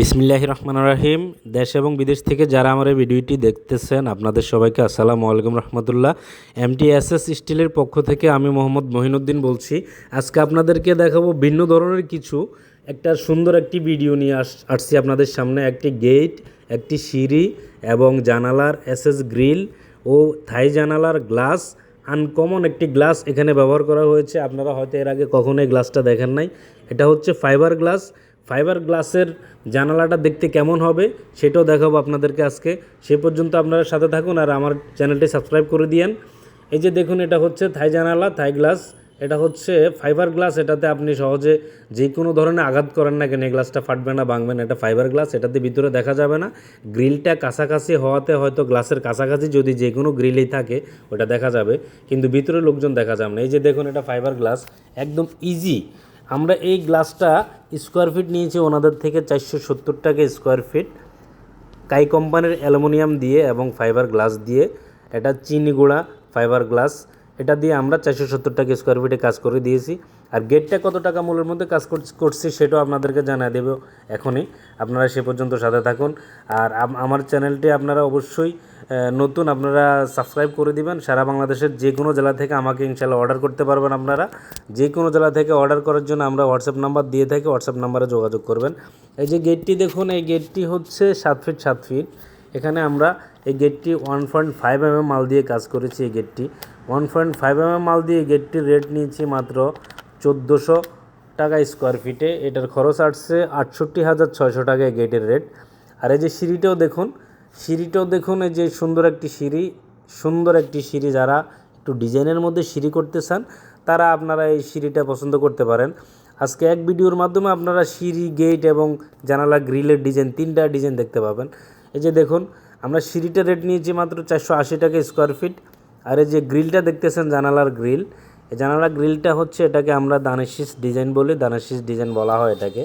বিসমিল্লাহ রহমান রাহিম। দেশ এবং বিদেশ থেকে যারা আমার এই ভিডিওটি দেখতেছেন, আপনাদের সবাইকে আসসালামু আলাইকুম রহমতুল্লাহ। এমটিএসএস স্টিলের পক্ষ থেকে আমি মোহাম্মদ মহিনুদ্দিন বলছি। আজকে আপনাদেরকে দেখাবো ভিন্ন ধরনের কিছু। একটা সুন্দর একটি ভিডিও নিয়ে আস, আসছি আপনাদের সামনে। একটি গেট একটি সিঁড়ি এবং জানালার এসএস গ্রিল ও থাই জানালার গ্লাস আনকমন একটি গ্লাস এখানে ব্যবহার করা হয়েছে। আপনারা হয়তো এর আগে কখনো এই গ্লাসটা দেখেন নাই। এটা হচ্ছে ফাইবার গ্লাস ফাইবার গ্লাসের জানালাটা দেখতে কেমন হবে সেটাও দেখাবো আপনাদেরকে আজকে। সে পর্যন্ত আপনারা সাথে থাকুন আর আমার চ্যানেলটি সাবস্ক্রাইব করে দিয়েন। এই যে দেখুন, এটা হচ্ছে থাই জানালা, থাই গ্লাস, এটা হচ্ছে ফাইবার গ্লাস এটাতে আপনি সহজে যে কোনো ধরনের আঘাত করেন না কেন, এই গ্লাসটা ফাটবে না, ভাঙবে না। এটা ফাইবার গ্লাস এটাতে ভিতরে দেখা যাবে না। গ্রিলটা কাছাকাছি হওয়াতে হয়তো গ্লাসের কাছাকাছি যদি যে কোনো গ্রিলেই থাকে, ওটা দেখা যাবে। কিন্তু ভিতরে লোকজন দেখা যাবে না। এই যে দেখুন, এটা ফাইবার গ্লাস একদম ইজি আমরা এই গ্লাসটা স্কোয়ার ফিট নিয়েছি ওনাদের থেকে চারশো সত্তর টাকা স্কোয়ার ফিট কাই কোম্পানির অ্যালুমিনিয়াম দিয়ে এবং ফাইবার গ্লাস দিয়ে। এটা চিনি গুঁড়া ফাইবার গ্লাস এটা দিয়ে আমরা চারশো সত্তর টাকা স্কোয়ার ফিটে কাজ করে দিয়েছি। আর গেটটা কত টাকা মূল্যের মধ্যে কাজ করছ- সেটাও আপনাদেরকে জানিয়ে দেবো এখনই। আপনারা সে পর্যন্ত সাথে থাকুন। আর আমার চ্যানেলটি আপনারা অবশ্যই নতুন আপনারা সাবস্ক্রাইব করে দিবেন। সারা বাংলাদেশের যে কোনো জেলা থেকে আমাকে ইনশাল্লাহ অর্ডার করতে পারবেন আপনারা। যে কোনো জেলা থেকে অর্ডার করার জন্য আমরা হোয়াটসঅ্যাপ নাম্বার দিয়ে থাকি। হোয়াটসঅ্যাপ নাম্বারে যোগাযোগ করবেন। এই যে গেটটি দেখুন, এই গেটটি হচ্ছে সাত ফিট সাত ফিট এখানে আমরা এই গেটটি ওয়ান পয়েন্ট ফাইভ এম মাল দিয়ে কাজ করেছি এই গেটটি ওয়ান পয়েন্ট ফাইভ এম মাল দিয়ে গেটটির রেট নিয়েছি মাত্র চোদ্দোশো টাকা স্কোয়ার ফিটে এটার খরচ আসছে আটষট্টি হাজার ছয়শো টাকা গেটের রেট আর এই যে সিঁড়িটাও দেখুন সিঁড়িটাও দেখুন, এই যে সুন্দর একটি সিঁড়ি, সুন্দর একটি সিঁড়ি যারা একটু ডিজাইনের মধ্যে সিঁড়ি করতে চান, তারা আপনারা এই সিঁড়িটা পছন্দ করতে পারেন। আজকে এক ভিডিওর মাধ্যমে আপনারা সিঁড়ি গেট এবং জানালা গ্রিলের ডিজাইন তিনটা ডিজাইন দেখতে পাবেন। এই যে দেখুন, আমরা সিঁড়িটা রেট নিয়েছি মাত্র চারশো আশি টাকা স্কোয়ার ফিট আর এই যে গ্রিলটা দেখতেছেন, জানালার গ্রিল এই জানালা গ্রিলটা হচ্ছে এটাকে আমরা দানেশিস ডিজাইন বলি দানাশিস ডিজাইন বলা হয় এটাকে।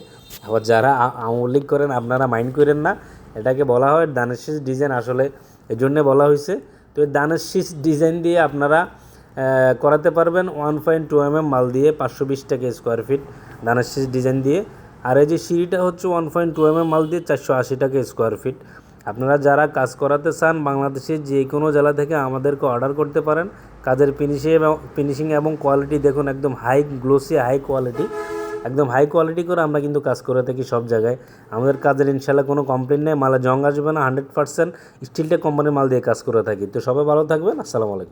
আবার যারা আ- আওয়ামী করেন, আপনারা মাইন্ড করেন না, এটাকে বলা হয় দানেশিস ডিজাইন আসলে। এই জন্যে বলা হয়েছে তো এই দানেশিস ডিজাইন দিয়ে আপনারা করাতে পারবেন one point two M M মাল দিয়ে পাঁচশো বিশ টাকা স্কোয়ার ফিট দানেশিস ডিজাইন দিয়ে। আর এই যে সিঁড়িটা হচ্ছে one point two M M মাল দিয়ে চারশো আশি টাকা স্কোয়ার ফিট আপনারা যারা কাজ করাতে চান বাংলাদেশের যে কোনো জেলা থেকে আমাদেরকে অর্ডার করতে পারেন। কাজের ফিনিশিং এবং ফিনিশিং এবং কোয়ালিটি দেখুন, একদম হাই গ্লোসি হাই কোয়ালিটি একদম হাই কোয়ালিটি করে আমরা কিন্তু কাজ করে থাকি সব জায়গায়। আমাদের কাজের ইনশাল্লাহ কোনো কমপ্লেন নেই, মালে জং আসবে না হান্ড্রেড পার্সেন্ট স্টিলটা কোম্পানির মাল দিয়ে কাজ করে থাকি। তো সবাই ভালো থাকবেন, আসসালামু আলাইকুম।